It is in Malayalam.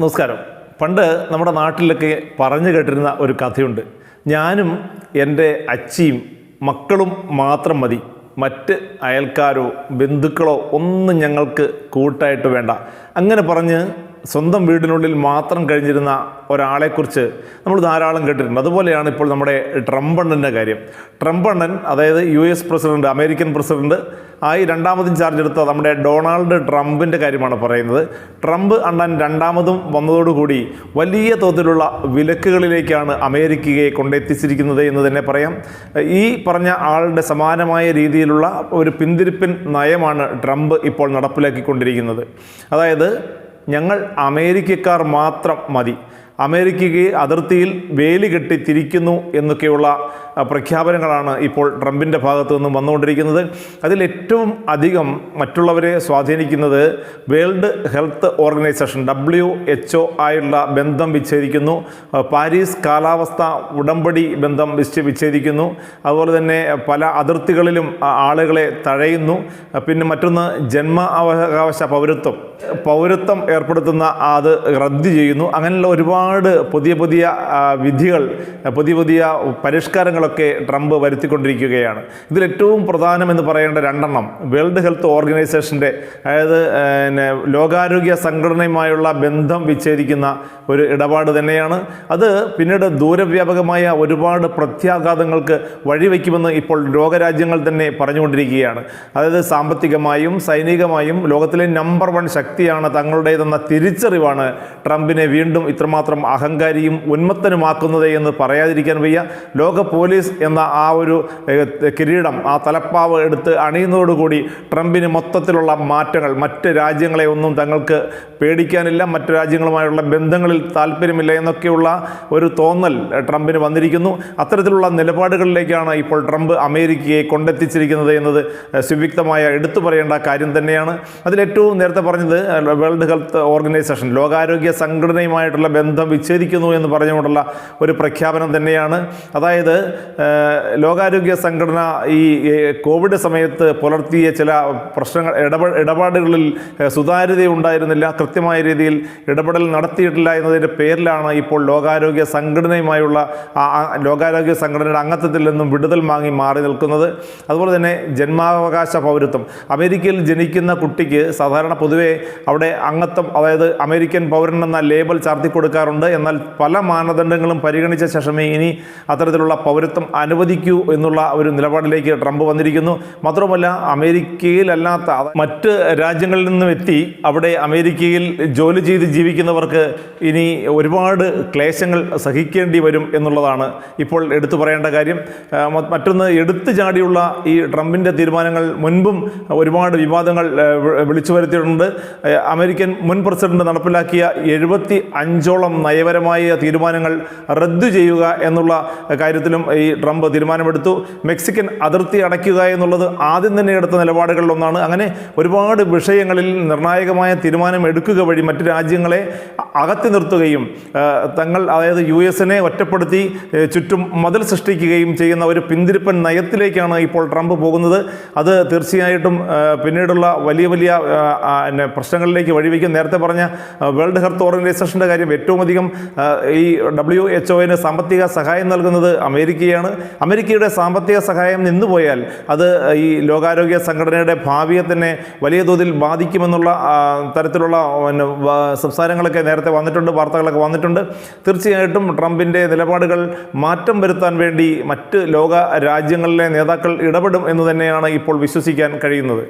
നമസ്കാരം. പണ്ട് നമ്മുടെ നാട്ടിലൊക്കെ പറഞ്ഞു കേട്ടിരുന്ന ഒരു കഥയുണ്ട്. ഞാനും എന്റെ അച്ചിയും മക്കളും മാത്രം മതി. മറ്റ് അയൽക്കാരോ ബന്ധുക്കളോ ഒന്നും ഞങ്ങൾക്ക് കൂട്ടായിട്ട് വേണ്ട. അങ്ങനെ പറഞ്ഞ് സ്വന്തം വീടിനുള്ളിൽ മാത്രം കഴിഞ്ഞിരുന്ന ഒരാളെക്കുറിച്ച് നമ്മൾ ധാരാളം കേട്ടിട്ടുണ്ട്. അതുപോലെയാണ് ഇപ്പോൾ നമ്മുടെ ട്രംപ് അണ്ണന്റെ കാര്യം. ട്രംപ് അണ്ണൻ അതായത് U S president American president ആയി രണ്ടാമതും ചാർജ് എടുത്ത നമ്മുടെ ഡൊണാൾഡ് ട്രംപിന്റെ കാര്യമാണ് പറയുന്നത്. ട്രംപ് അണ്ണൻ രണ്ടാമതും വന്നതോടുകൂടി വലിയ തോതിലുള്ള വിലക്കുകളിലേക്കാണ് അമേരിക്കയെ കൊണ്ടെത്തിച്ചിരിക്കുന്നത് എന്ന് തന്നെ പറയാം. ഈ പറഞ്ഞ ആളുടെ സമാനമായ രീതിയിലുള്ള ഒരു പിന്തിരിപ്പിൻ നയമാണ് ട്രംപ് ഇപ്പോൾ നടപ്പിലാക്കിക്കൊണ്ടിരിക്കുന്നത്. അതായത് ഞങ്ങൾ അമേരിക്കക്കാർ മാത്രം മതി. അമേരിക്കയ്ക്ക് അതിർത്തിയിൽ വേലി കെട്ടി തിരിക്കുന്നു എന്നൊക്കെയുള്ള പ്രഖ്യാപനങ്ങളാണ് ഇപ്പോൾ ട്രംപിന്റെ ഭാഗത്തു നിന്നും വന്നുകൊണ്ടിരിക്കുന്നത്. അതിലേറ്റവും അധികം മറ്റുള്ളവരെ സ്വാധീനിക്കുന്നത് world health organisation W H O ആയുള്ള ബന്ധം വിച്ഛേദിക്കുന്നു. പാരീസ് കാലാവസ്ഥ ഉടമ്പടി ബന്ധം വിച്ഛ- വിച്ഛേദിക്കുന്നു. അതുപോലെ തന്നെ പല അതിർത്തികളിലും ആളുകളെ തഴയുന്നു. പിന്നെ മറ്റൊന്ന് ജന്മ അവകാശ പൗരത്വം. പൗരത്വം ഏർപ്പെടുത്തുന്ന അത് റദ്ദ് ചെയ്യുന്നു. അങ്ങനെയുള്ള ഒരുപാട് പുതിയ പുതിയ ആ, വിധികൾ പുതിയ പുതിയ പരിഷ്കാരങ്ങളൊക്കെ ട്രംപ് വരുത്തിക്കൊണ്ടിരിക്കുകയാണ്. ഇതിൽ ഏറ്റവും പ്രധാനമെന്ന് പറയേണ്ട രണ്ടെണ്ണം വേൾഡ് ഹെൽത്ത് ഓർഗനൈസേഷന്റെ അതായത് പിന്നെ ലോകാരോഗ്യ സംഘടനയുമായുള്ള ബന്ധം വിച്ഛേദിക്കുന്ന ഒരു ഇടപാട് തന്നെയാണ്. അത് പിന്നീട് ദൂരവ്യാപകമായ ഒരുപാട് പ്രത്യാഘാതങ്ങൾക്ക് വഴിവെക്കുമെന്ന് ഇപ്പോൾ ലോകരാജ്യങ്ങൾ തന്നെ പറഞ്ഞുകൊണ്ടിരിക്കുകയാണ്. അതായത് സാമ്പത്തികമായും സൈനികമായും ലോകത്തിലെ നമ്പർ വൺ ശക്തിയാണ് തങ്ങളുടേതെന്ന തിരിച്ചറിവാണ് ട്രംപിനെ വീണ്ടും ഇത്രമാത്രം അഹങ്കാരിയും ഉന്മത്തനുമാക്കുന്നത് എന്ന് പറയാതിരിക്കാൻ വയ്യ. ലോക പോലീസ് എന്ന ആ ഒരു കിരീടം ആ തലപ്പാവ് എടുത്ത് അണിയുന്നതോടുകൂടി ട്രംപിന് മൊത്തത്തിലുള്ള മാറ്റങ്ങൾ മറ്റ് രാജ്യങ്ങളെ ഒന്നും തങ്ങൾക്ക് പേടിക്കാനില്ല മറ്റ് രാജ്യങ്ങളുമായുള്ള ബന്ധങ്ങളിൽ താല്പര്യമില്ല എന്നൊക്കെയുള്ള ഒരു തോന്നൽ ട്രംപിന് വന്നിരിക്കുന്നു. അത്തരത്തിലുള്ള നിലപാടുകളിലേക്കാണ് ഇപ്പോൾ ട്രംപ് അമേരിക്കയെ കൊണ്ടെത്തിച്ചിരിക്കുന്നത് എന്നത് സുവ്യക്തമായ എടുത്തു പറയേണ്ട കാര്യം തന്നെയാണ്. അതിലേറ്റവും നേരത്തെ പറഞ്ഞത് വേൾഡ് ഹെൽത്ത് ഓർഗനൈസേഷൻ ലോകാരോഗ്യ സംഘടനയുമായിട്ടുള്ള ബന്ധം വിച്ഛേദിക്കുന്നു എന്ന് പറഞ്ഞുകൊണ്ടുള്ള ഒരു പ്രഖ്യാപനം തന്നെയാണ്. അതായത് ലോകാരോഗ്യ സംഘടന ഈ കോവിഡ് സമയത്ത് പുലർത്തിയ ചില പ്രശ്നങ്ങൾ ഇടപെ ഇടപാടുകളിൽ സുതാര്യത ഉണ്ടായിരുന്നില്ല കൃത്യമായ രീതിയിൽ ഇടപെടൽ നടത്തിയിട്ടില്ല എന്നതിന്റെ പേരിലാണ് ഇപ്പോൾ ലോകാരോഗ്യ സംഘടനയുമായുള്ള ലോകാരോഗ്യ സംഘടനയുടെ അംഗത്വത്തിൽ നിന്നും വിടുതൽ വാങ്ങി മാറി നിൽക്കുന്നത്. അതുപോലെ തന്നെ ജന്മാവകാശ പൗരത്വം. അമേരിക്കയിൽ ജനിക്കുന്ന കുട്ടിക്ക് സാധാരണ പൊതുവേ അവിടെ അംഗത്വം അതായത് അമേരിക്കൻ പൗരൻ എന്ന ലേബൽ ചാർത്തി കൊടുക്കാറുണ്ട്. എന്നാൽ പല മാനദണ്ഡങ്ങളും പരിഗണിച്ച ശേഷമേ ഇനി അത്തരത്തിലുള്ള പൗരത്വം അനുവദിക്കൂ എന്നുള്ള ഒരു നിലപാടിലേക്ക് ട്രംപ് വന്നിരിക്കുന്നു. മാത്രമല്ല അമേരിക്കയിലല്ലാത്ത മറ്റ് രാജ്യങ്ങളിൽ നിന്നും എത്തി അവിടെ അമേരിക്കയിൽ ജോലി ചെയ്ത് ജീവിക്കുന്നവർക്ക് ഇനി ഒരുപാട് ക്ലേശങ്ങൾ സഹിക്കേണ്ടി വരും എന്നുള്ളതാണ് ഇപ്പോൾ എടുത്തു പറയേണ്ട കാര്യം. മറ്റൊന്ന് എടുത്തു ചാടിയുള്ള ഈ ട്രംപിന്റെ തീരുമാനങ്ങൾ മുൻപും ഒരുപാട് വിവാദങ്ങൾ വിളിച്ചു വരുത്തിയിട്ടുണ്ട്. അമേരിക്കൻ മുൻ പ്രസിഡന്റ് നടപ്പിലാക്കിയ എഴുപത്തി അഞ്ചോളം നയപരമായ തീരുമാനങ്ങൾ റദ്ദു ചെയ്യുക എന്നുള്ള കാര്യത്തിലും ഈ ട്രംപ് തീരുമാനമെടുത്തു. മെക്സിക്കൻ അതിർത്തി അടയ്ക്കുക എന്നുള്ളത് ആദ്യം തന്നെ എടുത്ത നിലപാടുകളിൽ ഒന്നാണ് അങ്ങനെ ഒരുപാട് വിഷയങ്ങളിൽ നിർണായകമായ തീരുമാനം എടുക്കുക വഴി മറ്റ് രാജ്യങ്ങളെ അകത്തി നിർത്തുകയും തങ്ങൾ അതായത് യു എസിനെ ഒറ്റപ്പെടുത്തി ചുറ്റും മതിൽ സൃഷ്ടിക്കുകയും ചെയ്യുന്ന ഒരു പിന്തിരിപ്പൻ നയത്തിലേക്കാണ് ഇപ്പോൾ ട്രംപ് പോകുന്നത്. അത് തീർച്ചയായിട്ടും പിന്നീടുള്ള വലിയ വലിയ പ്രശ്നങ്ങളിലേക്ക് വഴിവെക്കും. നേരത്തെ പറഞ്ഞ വേൾഡ് ഹെൽത്ത് ഓർഗനൈസേഷന്റെ കാര്യം ഏറ്റവും അധികം ആ, ഈ ഡബ്ല്യു എച്ച് ഒന് സാമ്പത്തിക സഹായം നൽകുന്നത് അമേരിക്കയാണ്. അമേരിക്കയുടെ സാമ്പത്തിക സഹായം നിന്നുപോയാൽ അത് ഈ ലോകാരോഗ്യ സംഘടനയുടെ ഭാവിയെ തന്നെ വലിയ തോതിൽ ബാധിക്കുമെന്നുള്ള തരത്തിലുള്ള പിന്നെ സംസാരങ്ങളൊക്കെ നേരത്തെ വന്നിട്ടുണ്ട് വാർത്തകളൊക്കെ വന്നിട്ടുണ്ട്. തീർച്ചയായിട്ടും ട്രംപിന്റെ നിലപാടുകൾ മാറ്റം വരുത്താൻ വേണ്ടി മറ്റ് ലോക രാജ്യങ്ങളിലെ നേതാക്കൾ ഇടപെടും എന്ന് തന്നെയാണ് ഇപ്പോൾ വിശ്വസിക്കാൻ കഴിയുന്നത്.